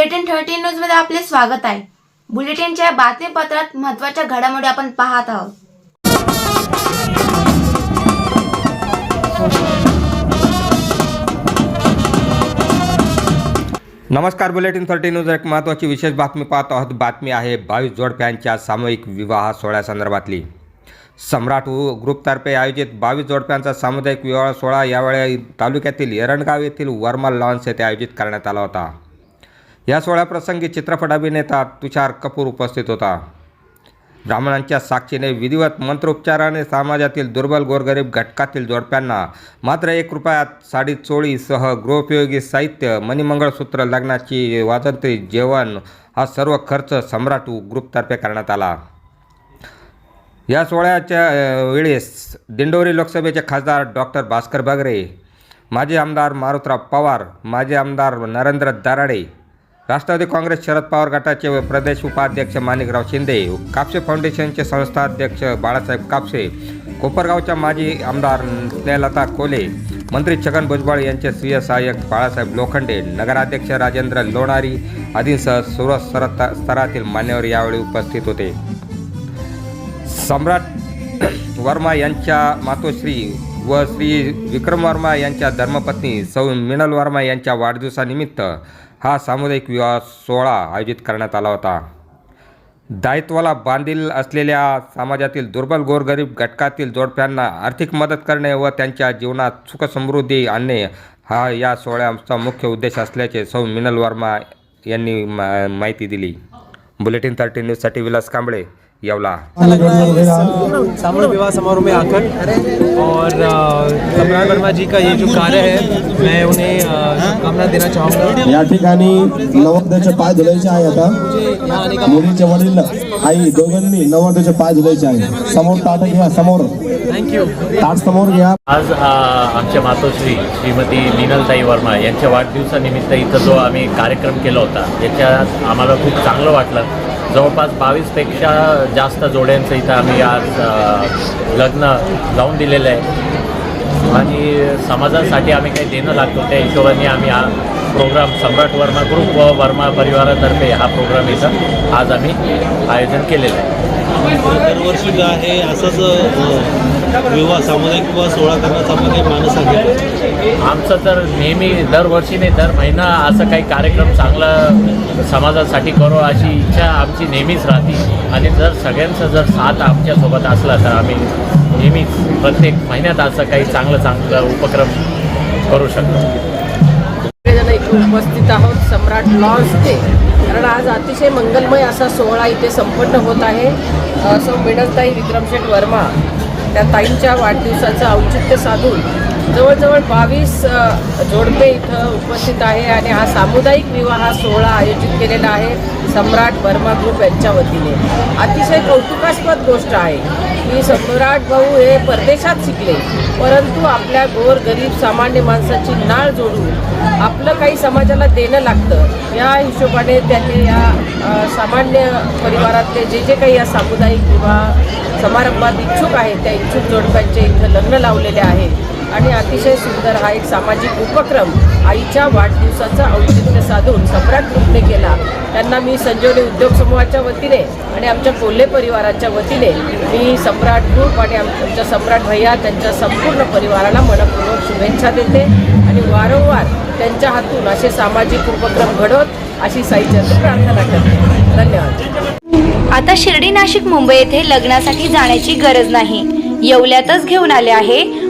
Bulletin thirty न्यूजमध्ये आपले स्वागत आहे. बुलेटिनच्या बातमीपत्रात महत्त्वाच्या घडामोडी आपण पाहत आहोत. नमस्कार बुलेटिन थर्टी न्यूज एक महत्त्वाची विशेष बातमी पाहत आहोत. बातमी आहे बावीस जोडप्यांच्या सामूहिक विवाह सोहळ्यासंदर्भातली सम्राट उ- ग्रुपतर्फे आयोजित बावीस जोडप्यांचा सामुदायिक विवाह सोहळा यावेळी तालुक्यातील एरणगाव येथील वर्मा लॉन्स येथे आयोजित करण्यात आला होता. या सोहळ्याप्रसंगी चित्रपट अभिनेता तुषार कपूर उपस्थित होता. ब्राह्मणांच्या साक्षीने विधिवत मंत्रोपचाराने समाजातील दुर्बल गोरगरीब घटकातील जोडप्यांना मात्र एक रुपयात साडी चोळीसह गृहोपयोगी साहित्य मणिमंगळसूत्र लग्नाची वाजंत्री जेवण हा सर्व खर्च सम्राट ग्रुपतर्फे करण्यात आला. या सोहळ्याच्या वेळेस दिंडोरी लोकसभेचे खासदार डॉक्टर भास्कर बगरे माजी आमदार मारुतराव पवार माजी आमदार नरेंद्र दराडे राष्ट्रवादी काँग्रेस शरद पवार गटाचे प्रदेश उपाध्यक्ष माणिकराव शिंदे कापसे फाउंडेशनचे संस्थाध्यक्ष बाळासाहेब कापसे कोपरगावच्या माजी आमदार स्नेहलता कोले मंत्री छगन भुजबळ यांचे स्वीय सहाय्यक बाळासाहेब लोखंडे नगराध्यक्ष राजेंद्र लोणारी आदींसह सर्व स्तरातील मान्यवर यावेळी उपस्थित होते. सम्राट वर्मा यांच्या मातोश्री व श्री विक्रम वर्मा यांच्या धर्मपत्नी सौ मिनल वर्मा यांच्या वाढदिवसानिमित्त हा सामुदायिक विवाह सोहळा आयोजित करण्यात आला होता. दायित्वाला बांधील असलेल्या समाजातील दुर्बल गोरगरीब घटकातील जोडप्यांना आर्थिक मदत करणे व त्यांच्या जीवनात सुखसमृद्धी आणणे हा या सोहळ्याचा मुख्य उद्देश असल्याचे सौ मिनल वर्मा यांनी मा- माहिती दिली. बुलेटिन थर्टी न्यूजसाठी विलास कांबळे. येवला. सामूहिक विवाह समारोह में आकर और सम्राट वर्मा जी का ये जो कार्य है मैं उन्हें शुभकामना देना चाहूँगा। या ठिकाणी नवरदेवचे पाय धुलायचे आहे आता. मुलीचे वडील आई दोघांनी नवरदेवचे पाय धुलायचे आहे समोर ताट घ्या समोर. थैंक यू ताट समोर घ्या. आज आमच्या मातोश्री श्रीमती मीनलताई वर्मा यांच्या वाढदिवसानिमित्त इथं जो आम्ही कार्यक्रम केला होता याच्यात आम्हाला खूप चांगलं वाटलं. जवळपास बावीसपेक्षा जास्त जोड्यांचं इथं आम्ही आज लग्न लावून दिलेलं आहे. आणि समाजासाठी आम्ही काही देणं लागतो त्या हिशोबाने आम्ही हा प्रोग्राम सम्राट वर्मा ग्रुप व वर्मा परिवारातर्फे हा प्रोग्राम इथं आज आम्ही आयोजन केलेलं आहे. दरवर्षी जे आहे असंच विवाह सामुदायिक विवाह सोहळा करण्याचा आपला काही मानस आहे? आमचं तर नेहमी दरवर्षी नाही दर महिना असं काही कार्यक्रम चांगला समाजासाठी करू अशी इच्छा आमची नेहमीच राहते. आणि जर सगळ्यांचा जर साथ आमच्यासोबत असला तर आम्ही नेहमीच प्रत्येक महिन्यात असं काही चांगलं चांगलं उपक्रम करू शकतो. उपस्थित आहोत. सम्राट लॉन्स ते. कारण आज अतिशय मंगलमय असा सोहळा इथे संपन्न होत आहे. अ, सौ मिडलताई विक्रमशेठ वर्मा त्या ताईंच्या वाढदिवसाचं औचित्य साधून जवळजवळ बावीस जोडपे इथं उपस्थित आहे आणि हा सामुदायिक विवाह सोहळा आयोजित केलेला आहे सम्राट वर्मा ग्रुप यांच्या वतीने. अतिशय कौतुकास्पद गोष्ट आहे की सम्राट भाऊ हे परदेशात शिकले परंतु आपल्या गोर गरीब सामान्य माणसाची नाळ जोडून आपलं काही समाजाला देणं लागतं. या हिशोबाने त्यांनी या सामान्य परिवारातले जे जे काही या सामुदायिक विवाह समारंभात इच्छुक आहेत त्या इच्छुक जोडप्यांचे इथं लग्न लावलेले आहे. आणि अतिशय सुंदर हा एक सामाजिक उपक्रम आईच्या वाढदिवसाचं औचित्य साधून सम्राट ग्रुपने केला. त्यांना मी संजीवनी उद्योग समूहाच्या वतीने आणि आमच्या कोल्हे परिवाराच्या वतीने मी सम्राट ग्रुप आणि आम- आमच्या सम्राट भैया त्यांच्या संपूर्ण परिवाराला मनपूर्वक शुभेच्छा देते आणि वारंवार त्यांच्या हातून असे सामाजिक उपक्रम घडवत अशी साईच्या प्रार्थना करते. धन्यवाद. आता शिर्डी नाशिक मुंबई येथे लग्नासाठी जाण्याची गरज नाही. येवल्यातच घेऊन आले आहे